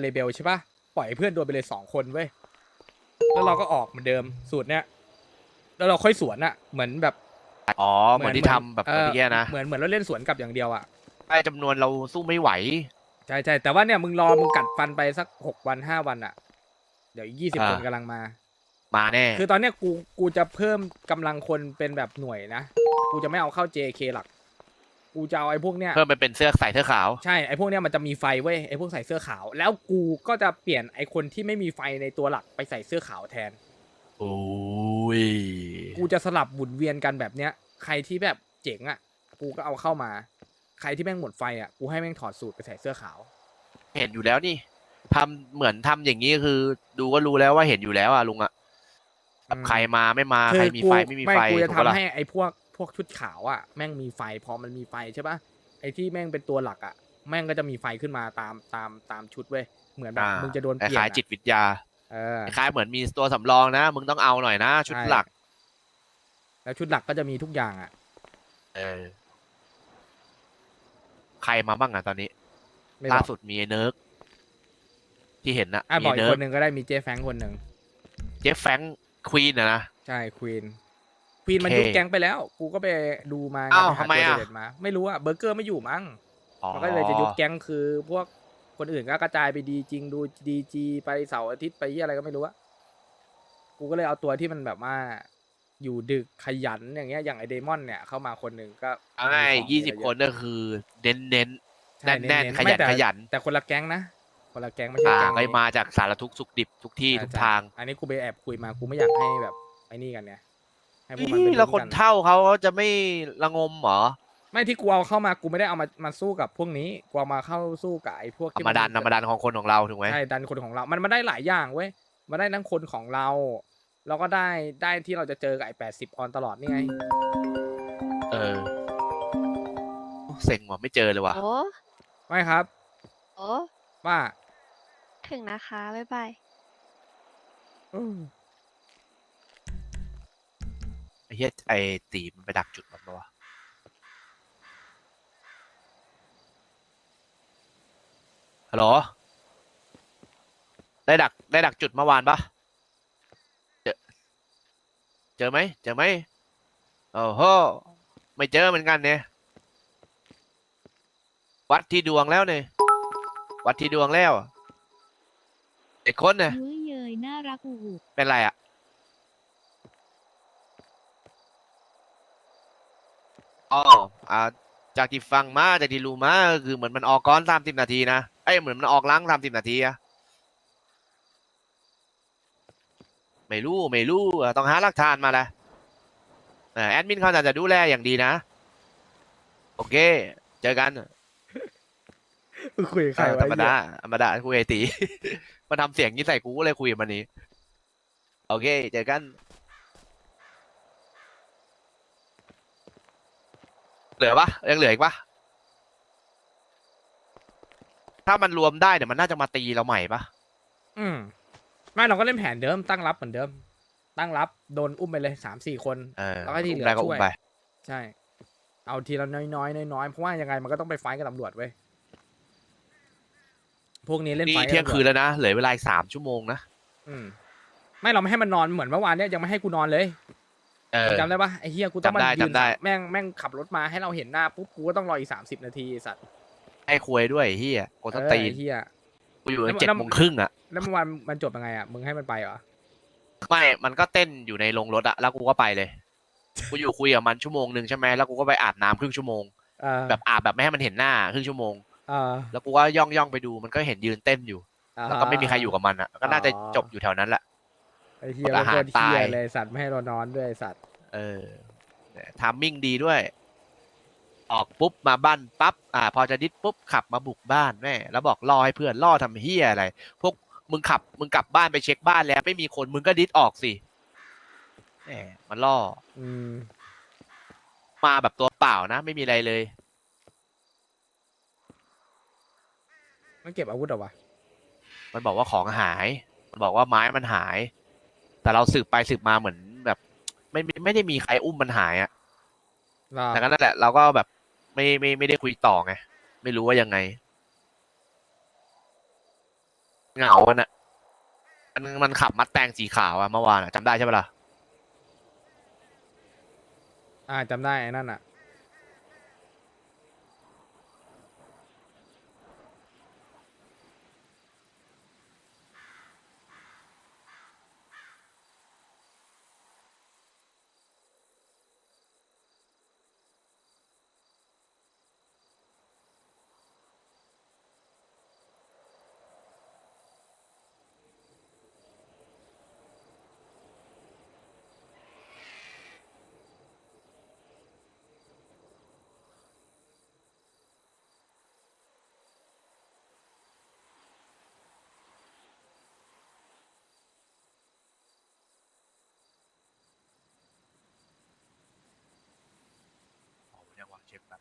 เลเบลใช่ปะปล่อยให้เพื่อนโดนไปเลยสองคนเว้ยแล้วเราก็ออกเหมือนเดิมสูตรเนี้ยแล้วเราค่อยสวนอะเหมือนแบบอ๋อเหมือนที่ทำแบบเอเมื่ออกี้นะเหมือนเหมือนเราเล่นสวนกลับอย่างเดียวอะไอ้จำนวนเราสู้ไม่ไหว ใช่ใช่แต่ว่าเนี่ยมึงรอมึงกัดฟันไปสักหกวันห้าวันอะเดี๋ยวอีกยี่สิบอ่า คนกำลังมา มาแน่ คือตอนเนี้ยกูกูจะเพิ่มกำลังคนเป็นแบบหน่วยนะ กูจะไม่เอาเข้า JK หลัก กูจะเอาไอ้พวกเนี้ยเพิ่มไปเป็นเสื้อใส่เสื้อขาว ใช่ไอ้พวกเนี้ยมันจะมีไฟเว้ยไอ้พวกใส่เสื้อขาว แล้วกูก็จะเปลี่ยนไอ้คนที่ไม่มีไฟในตัวหลักไปใส่เสื้อขาวแทน โอ้ยกูจะสลับหมุนเวียนกันแบบเนี้ย ใครที่แบบเจ๋งอะ กูก็เอาเข้ามา ใครที่แม่งหมดไฟอะกูให้แม่งถอดสูตรไปใส่เสื้อขาว เห็นอยู่แล้วนี่ทำเหมือนทำอย่างนี้คือ ดูก็รู้แล้วว่าเห็นอยู่แล้วอะลุงอะแบบอืมใครมาไม่มาคืใครอมีกูไฟไม่มีไฟกูจะถูกทำปะล่ะ ให้ไอ้พวก พวกชุดขาวอะแม่งมีไฟพอมันมีไฟใช่ปะไอ้ที่แม่งเป็นตัวหลักอะ แม่งก็จะมีไฟขึ้นมาตามตามตามชุดเว้ยเหมือนแบบอ่ามึงจะโดนคเปลี่ยนล้ายอะๆจิตวิทยาเออ คล้ายๆเหมือนมีตัวสำรองนะ มึงต้องเอาหน่อยนะ ชุดใช่ หลัก แล้วชุดหลักก็จะมีทุกอย่างอะเออ ใครมาบ้างอะตอนนี้ ไม่บล่าอกสุดมีไอ้เนิร์กที่เห็นนะอะมีบอกอีเนิกร์คกนหนึ่งก็ได้มีเจฟแฟรงค์คนหนึ่งเจฟแฟรงค์ควีนอะนะใช่ควีนค วีนมันโอเคยุบแก๊งไปแล้ว กูก็ไปดูมาอ้าวปหทำไมตัวอะเด็ดๆมา ไม่รู้อะเบอร์เกอร์ไม่อยู่มั้งอ๋อมันก็เลยจะยุบแก๊งคือ พวกคนอื่นก็กระจายไปดีจริงดูดีจีไปเสาร์อาทิตย์ไปที่อะไรก็ไม่รู้อะกูก็เลยเอาตัวที่มันแบบว่า อยู่ดึกขยันอย่างเงี้ยอย่างไอเดมอนเนี่ยเข้ามาคนหนึ่งก็เอาง่ายมีของยี่สิบเอะๆคนก็คือเน้นเน้น ใช่แน่นๆๆขยันไม่แต่ขยัน แต่คนละแก๊งนะคนละแก๊งไม่ใช่อ่าแก๊งก็นี้ มาจากสารทุกข์สุขดิบทุกที่ใช่ทุกใช่ทาง อันนี้กูไปแอบคุยมากูไม่อยากให้แบบไอ้นี่กันเนี่ย ให้พวกมันนี่ไปแล้วรู้คนกัเท่าเขาจะไม่ระงมเหรอ ไม่ที่กูเอาเข้ามากูไม่ได้เอามามาสู้กับพวกนี้กูเอามาเข้าสู้กับไอ้พวกธรที่รมดานธรรมดานของคนของเราถูกไหมใช่ดันคนของเรา มันมาได้หลายอย่างเว้ยมาได้ทั้งคนของเรา แล้วก็ได้ได้ที่เราจะเจอกับไอ้แปดสิบออนตลอดนี่ไง เออโอ้เซ็งว่ะไม่เจอเลยว่ะ โอ้ไม่ครับ โอ้ว่าถึงนะคะ บ๊ายบาย อืม เหี้ยไอ้ตีมันไปดักจุดมันปะวะฮัลโหลได้ดักได้ดักจุดเมื่อวานปะเจอเจอไหมเจอไหมโอ้โหไม่เจอเหมือนกันเนี่ยวัดที่ดวงแล้วเนี่ยวัดที่ดวงแล้วเด็กคนเนี่ยยุ้ยเยยน่ารักอูอูเป็นไรอะ อ๋ออ่าจากที่ฟังมาจากที่รู้มาก็คือเหมือนมันออกก้อนสามสิบนาทีนะเอ้ยเหมือนมันออกล้างสามสิบนาทีอะไม่รู้ไม่รู้อะต้องหาหลักฐานมาแหละเอ่อแอดมินเขาน่าจะดูแลอย่างดีนะ โอเค เจอกันคุยกับใครเออไว้ธรรมดาธรรมดาคุยไอตี มันทำเสียงนี้ใส่กูก็เลยคุยกับมันนี้ โอเค เจอกัน เหลือปะยังเหลืออีกปะถ้ามันรวมได้เดี๋ยวมันน่าจะมาตีเราใหม่ปะอืมไม่เราก็เล่นแผนเดิมตั้งรับเหมือนเดิม ตั้งรับโดนอุ้มไปเลยสามสี่คน เออแล้วก็ที่เหลือมได้ก็ช่อุ้วย มไปใช่ เอาทีละน้อยน้อยๆน้อยๆเพราะว่ายังไงมันก็ต้องไปไฟท์กับตำรวจเว้ย พวกนี้เล่นนี่ไฟท์กับเที่ยงตำรวจคืนแล้วนะเหลือเวลาอีกสามชั่วโมงนะ อืม ไม่เราไม่ให้มันนอนเหมือนเมื่อวานเนี้ยยังไม่ให้กูนอนเลย เออ จำได้ปะไอ้เฮียกูต้องมาจำได้ยืนจำได้ แม่งแม่งขับรถมาให้เราเห็นหน้าปุ๊บกูก็ต้องรออีกสามสิบนาทีไอ้สัตว์ให้คุยด้วยไอ้เฮียกูต้องเออตีนไอ้เฮีย กูอยู่ตั้งแล้วเจ็ดแล้ว โมงครึ่งอะแล้วเมื่อวานมันจบยังไงอะมึงให้มันไปเหรอไม่ มันก็เต้นอยู่ในโรงรถอะแล้วกูก็ไปเลย กูอยู่คุยกับมันชั่วโมงหนึ่งใช่ไหมแล้วกูก็ไปอาบน้ำครึ่งชั่วโมง เออแบบอาบแบบไม่ให้มันเห็นหน้าครึ่งชั่วโมง เออแล้วกูก็ย่องย่องไปดู มันก็เห็นยืนเต้นอยู่แล้วก็ไม่มีใครอยู่กับมันอะก็น่าจะอ๋อ จบอยู่แถวนั้นแหละ ไอ้เฮียอดเราอาหารโคตรเฮียตาย เลยสัตว์ไม่ให้เรานอนด้วยไอ้สัตว์ เออทามมิ่งดีด้วย ออกปุ๊บมาบ้านปั๊บอ่า พอจะดิดปุ๊บขับมาบุกบ้านแม่แล้วบอกรอให้เพื่อนล่อทำเฮียอะไร พวกมึงขับ มึงกลับบ้านไปเช็คบ้านแล้วไม่มีคนมึงก็ดิดออกสิแหมมันล่ออืมมาแบบตัวเปล่านะไม่มีอะไรเลย มันเก็บอาวุธเหรอวะมันบอกว่าของหาย มันบอกว่าไม้มันหาย แต่เราสืบไปสืบมาเหมือนแบบ ไม่ไม่ไม่ได้มีใครอุ้มมันหายอะรอแต่ก็นั่นแหละเราก็แบบไม่ไม่ไม่ได้คุยต่อไงไม่รู้ว่ายังไงเหงามันอะมันมันขับมัดแตงสีขาวอะเมื่อวานอะจำได้ใช่ปะล่ะ อ่าจำได้ไอ้นั่นอะ โอ้ยังวะเช็คแบบ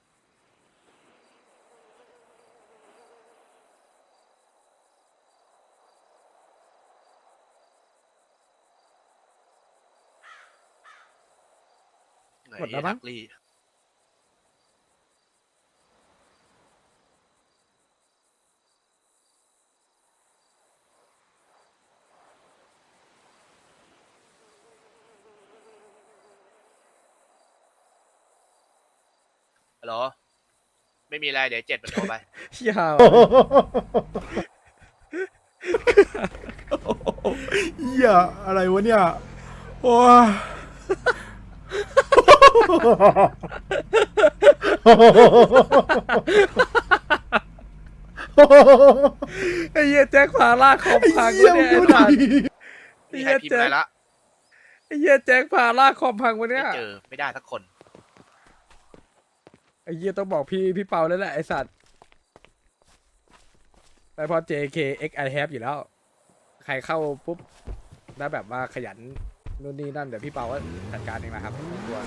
หมดแล้วมั้ง ไอ้นักรีฮัลโหลไม่มีอะไรเดี๋ยวเจ็ดมันโทรไปเฮียเหี้ยอะไรวะเนี่ยโอ้ยไอ้เหี้ยแจ็คพาล่าคอมพังเหี้วะยเนี่ยมึไอ้งดูสัตว์ดิมีใครพิมพ์อะไรละไอ้เหี้ยแจ็คพาล่าคอมพังวะไม่เนี่ยเจอไม่ได้สักคน ไอ้เหี้ยต้องบอกพี่พี่เปาแล้วแหละไอ้สัตว์แต่พอ JK X I have อยู่แล้ว ใครเข้าปุ๊บได้แบบว่าขยันนู่นนี่นั่นเดี๋ยวพี่เปาก็จัดการเองนะครับตัว